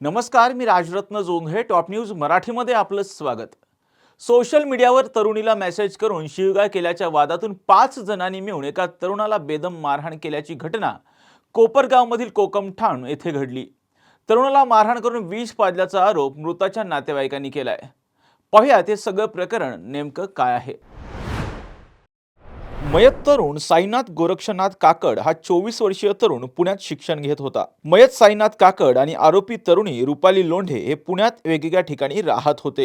नमस्कार मी Rajratna Jondhale top news मराठीमध्ये आपलं स्वागत. सोशल मीडियावर तरुणीला मेसेज करून शिवगाळ केल्याच्या वादातून पाच जणांनी मिळून एका तरुणाला बेदम मारहाण केल्याची घटना कोपरगावमधील कोकमठाण येथे घडली. तरुणाला मारहाण करून विष पाजल्याचा आरोप मृताच्या नातेवाईकांनी केलाय. पाहूया ते सगळं प्रकरण नेमकं काय आहे. मयत तरुण साईनाथ गोरक्षनाथ काकड हा चोवीस वर्षीय तरुण पुण्यात शिक्षण घेत होता. मयत साईनाथ काकड आणि आरोपी तरुणी रुपाली लोंढे हे पुण्यात वेगवेगळ्या ठिकाणी राहत होते.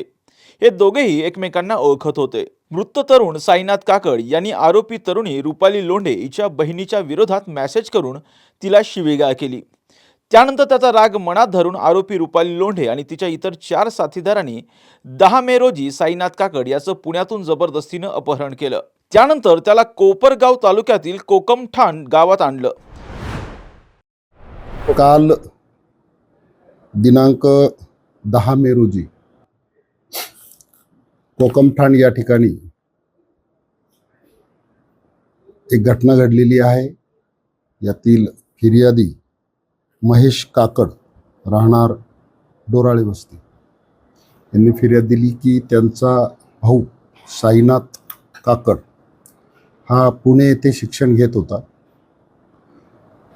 हे दोघेही एकमेकांना ओळखत होते. मृत तरुण साईनाथ काकड यांनी आरोपी तरुणी रुपाली लोंढे हिच्या बहिणीच्या विरोधात मेसेज करून तिला शिवीगाळ केली. त्यानंतर त्याचा राग मनात धरून आरोपी रुपाली लोंढे आणि तिच्या इतर चार साथीदारांनी दहा मे रोजी साईनाथ काकड याचं पुण्यातून जबरदस्तीनं अपहरण केलं. त्यानंतर त्याला कोपरगाव तालुक्यातील कोकमठाण गावात आणलं. काल दिनांक दहा मे रोजी कोकमठाण या ठिकाणी एक घटना घडलेली आहे. यातील फिर्यादी महेश काकड राहणार डोराळे वस्ती. यांनी फिर्याद दिली की त्यांचा भाऊ साईनाथ काकड हा पुणे येथे शिक्षण घेत होता.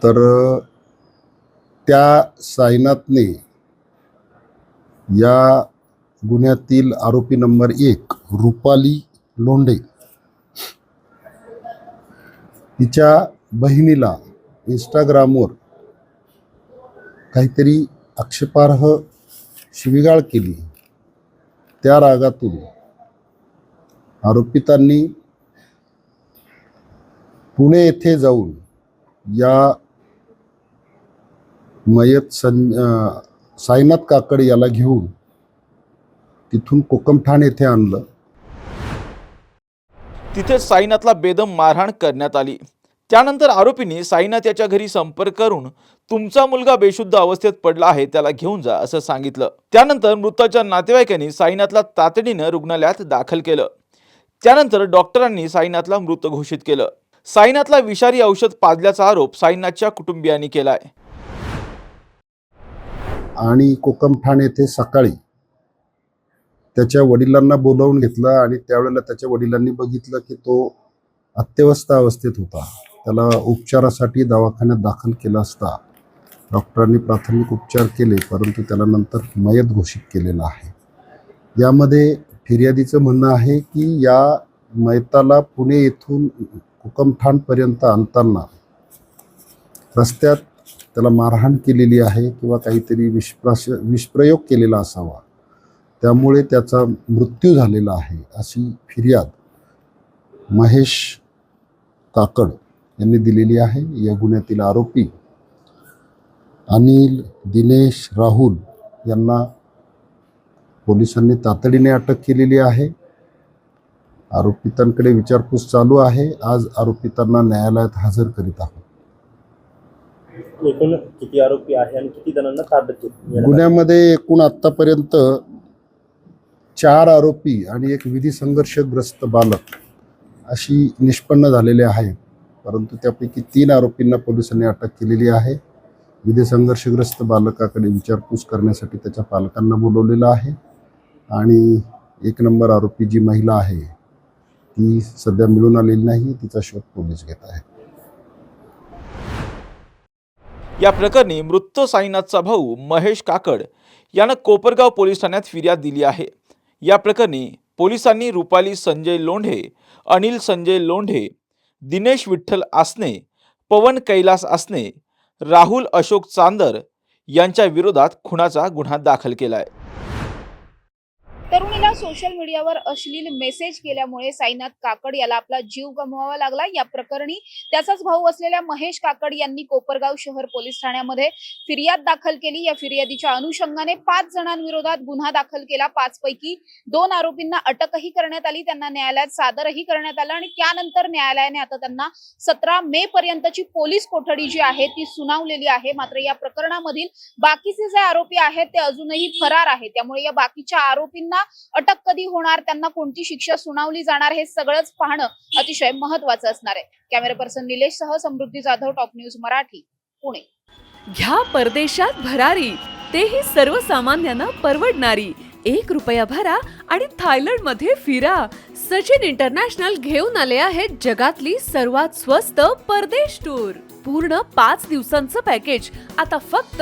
तर त्या साईनाथने या गुन्ह्यातील आरोपी नंबर एक रुपाली लोंढे तिच्या बहिणीला इंस्टाग्रामवर काहीतरी आक्षेपार्ह शिवीगाळ केली. त्या रागातून आरोपितांनी पुणे येथे जाऊन या मयत सं साईनाथ काकड याला घेऊन तिथून कोकमठाण येथे आणलं. तिथे साईनाथला बेदम मारहाण करण्यात आली. त्यानंतर आरोपींनी साईनाथ याच्या घरी संपर्क करून तुमचा मुलगा बेशुद्ध अवस्थेत पडला आहे त्याला घेऊन जा असं सांगितलं. त्यानंतर मृताच्या नातेवाईकांनी साईनाथला तातडीनं रुग्णालयात दाखल केलं. त्यानंतर डॉक्टरांनी साईनाथला मृत घोषित केलं. साईनाथला विषारी औषध पाजल्याचा आरोप साईनाथच्या कुटुंबियांनी केलाय. आणि कोकमठाण येथे सकाळी त्याच्या वडिलांना बोलावून घेतलं आणि त्यावेळेला त्याच्या वडिलांनी बघितलं की तो अत्यवस्थ अवस्थेत होता. त्याला उपचारासाठी दवाखान्यात दाखल केला असता. डॉक्टरांनी प्राथमिक उपचार केले परंतु त्याला नंतर मयत घोषित केलेला आहे. यामध्ये फिर्यादीचं म्हणणं आहे की या मयताला पुणे येथून हुकमठाणपर्यंत आणताना रस्त्यात त्याला मारहाण केलेली आहे किंवा काहीतरी विषप्राश विषप्रयोग केलेला असावा. त्यामुळे त्याचा मृत्यू झालेला आहे अशी फिर्याद महेश काकड यांनी दिलेली आहे. या गुन्ह्यातील आरोपी अनिल दिनेश राहुल यांना पोलिसांनी तातडीने अटक केलेली आहे. आरोपितांकडे विचारपूस चालू आहे. आज आरोपितांना न्यायालयात हजर करीत आहोत. एकूण किती आरोपी आहे आणि किती जणांना ताब्यात घेतलं गुन्ह्यामध्ये एकूण आत्तापर्यंत चार आरोपी आणि एक विधी संघर्षग्रस्त बालक अशी निष्पन्न झालेले आहेत परंतु त्यापैकी तीन आरोपींना पोलिसांनी अटक केलेली आहे. विधी संघर्षग्रस्त बालकाकडे विचारपूस करण्यासाठी त्याच्या पालकांना बोलवलेलं आहे. आणि एक नंबर आरोपी जी महिला आहे ती सध्या मिळून आलेली नाही तिचा शोध पोलीस घेत आहेत. या प्रकरणी मृत साईनाथचा भाऊ महेश काकड यानं कोपरगाव पोलीस ठाण्यात फिर्याद दिली आहे. या प्रकरणी पोलिसांनी रुपाली संजय लोंढे अनिल संजय लोंढे दिनेश विठ्ठल आसने पवन कैलास आसने राहुल अशोक चांदर यांच्या विरोधात खुनाचा गुन्हा दाखल केला आहे तरुणीला सोशल मीडियावर अश्लील मेसेज केल्यामुळे साईनाथ काकड याला आपला जीव गमवावा लागला. या प्रकरणी त्याचाच भाऊ असलेल्या महेश काकड यांनी कोपरगाव शहर पोलीस ठाण्यामध्ये फिर्याद दाखल केली. या फिर्यादीच्या अनुषंगाने पाच जणांविरोधात गुन्हा दाखल केला. पाच पैकी दोन आरोपींना अटकही करण्यात आली. त्यांना न्यायालयात सादरही करण्यात आलं आणि त्यानंतर न्यायालयाने आता त्यांना सतरा मे पर्यंतची पोलीस कोठडी जी आहे ती सुनावलेली आहे. मात्र या प्रकरणामधील बाकीचे जे आरोपी आहेत ते अजूनही फरार आहेत. त्यामुळे या बाकीच्या आरोपींना अटक कधी होणार त्यांना कोणती शिक्षा सुनावली जाणार हे सगळंच पाहणं अतिशय महत्वाचं असणार आहे. कॅमेरा पर्सन निलेश सह समृद्धी जाधव टॉप न्यूज मराठी पुणे. घ्या परदेशात भरारी तेही सर्वसामान्यांना परवडणारी. एक रुपया भरा आणि थायलंडमध्ये फिरा. सचिन इंटरनॅशनल घेऊन आले आहेत जगातली सर्वात स्वस्त परदेश टूर. पूर्ण पाच दिवसांचं पॅकेज. आता फक्त